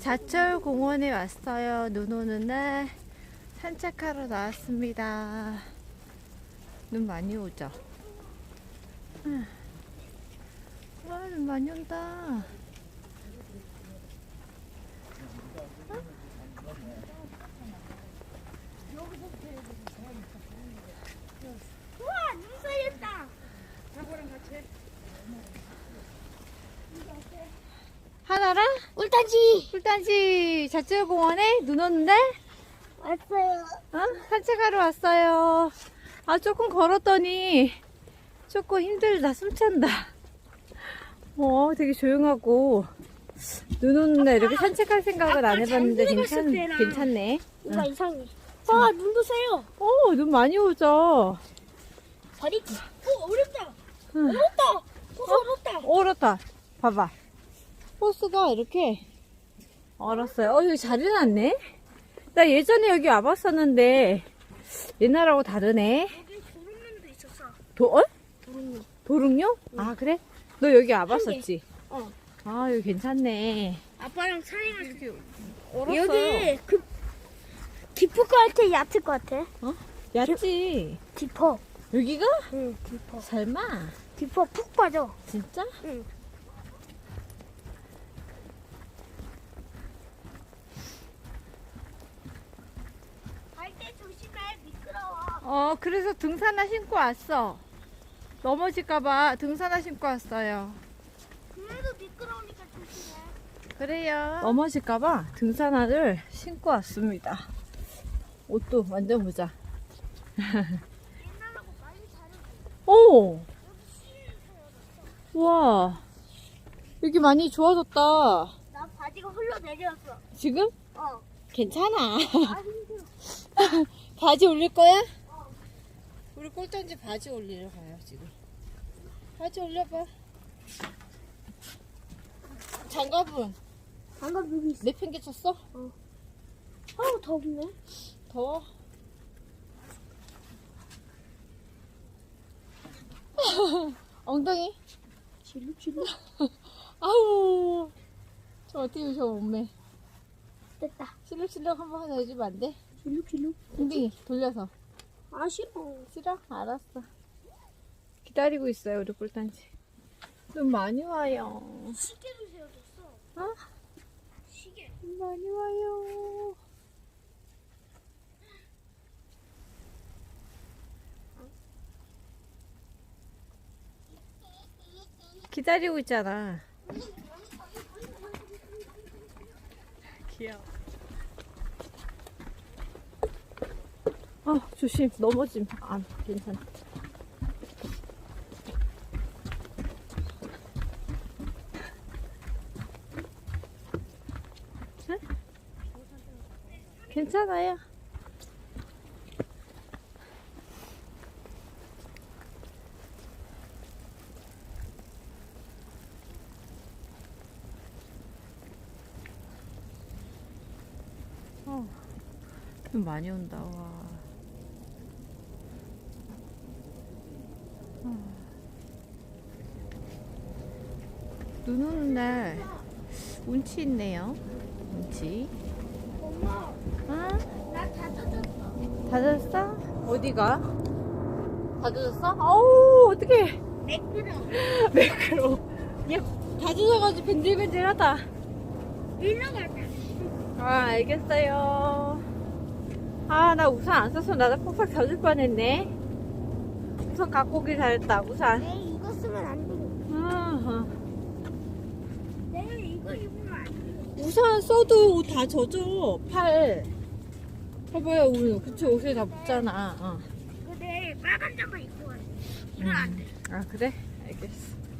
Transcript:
자철 공원에 왔어요. 눈 오는 날 산책하러 나왔습니다. 눈 많이 오죠? 응. 와, 눈 많이 온다. 우와 눈 쌓였다. 하나랑 꿀단지 자철 공원에 눈 오는 날 왔어요. 어? 산책하러 왔어요. 아, 조금 걸었더니 조금 힘들다. 숨찬다. 어, 되게 조용하고 눈 오는 날 이렇게 산책할 생각은 안 해봤는데 잘 괜찮. 괜찮네. 뭔가 이상해. 와 눈도 새요. 오, 눈 많이 오죠. 발이 오 어렵다. 응. 어렵다. 호수 어렵다. 얼었다. 봐봐. 호수가 이렇게 얼었어요. 어, 여기 잘 해놨네. 나 예전에 여기 와봤었는데 옛날하고 다르네. 여기 도롱면도 있었어. 도, 어? 도롱면. 도릉요? 아, 그래? 너 여기 와봤었지? 어. 아, 여기 괜찮네. 아빠랑 사행할 때 얼었어요. 여기 그 깊을 것 같아, 얕을 것 같아. 얕지? 깊어. 여기가? 응, 깊어. 설마? 깊어 푹 빠져. 진짜? 응. 조심해, 미끄러워. 어, 그래서 등산화 신고 왔어. 넘어질까봐 등산화 신고 왔어요. 그래도 미끄러우니까 조심해. 그래요. 넘어질까봐 등산화를 신고 왔습니다. 옷도 만져보자. 옛날하고 많이 다르고 오! 여기. 우와. 여기 많이 좋아졌다. 나 바지가 흘러내렸어. 지금? 어. 괜찮아. 아 힘들어. 바지 올릴 거야? 어. 우리 꼴단지 바지 올리러 가요, 지금. 바지 올려봐. 장갑은 방금 여기 있어. 내팽개쳤어? 아우 덥네. 더워. 엉덩이? 질룩질룩. 아우. 저 어떻게 저 몸매. 됐다. 실룩실룩 한번 하나 해주면 안 돼? 질룩질룩. 엉덩이 돌려서. 아 싫어. 싫어? 알았어. 기다리고 있어요, 우리 꿀단지. 눈 많이 와요. 시계도 세워졌어. 어? 시계. 눈 많이 와요. 기다리고 있잖아. 귀여워. 아, 조심. 넘어짐. 아, 괜찮아. 괜찮아요. 어, 좀 많이 온다, 와. 눈 오는 날 운치 있네요. 운치. 엄마, 응? 나다 젖었어. 다 젖었어? 어디가? 다 젖었어? 어우, 어떡해. 매끄러. 매끄러워. 야, 다 젖어가지고 벤질벤질하다. 일로 가자. 아, 알겠어요. 아, 나 우산 안 써서 나도 폭삭 젖을 뻔했네. 우산 갖고 오길 잘했다, 우산. 에이 이거 쓰면 안 돼. 아, 내가 이거 입으면 안 돼. 우산 써도 옷 다 젖어, 팔. 봐봐요, 오늘. 그치, 옷에 다 묻잖아. 어. 내일 빨간 잠바 입고 가. 이거 안 돼. 아, 그래? 알겠어.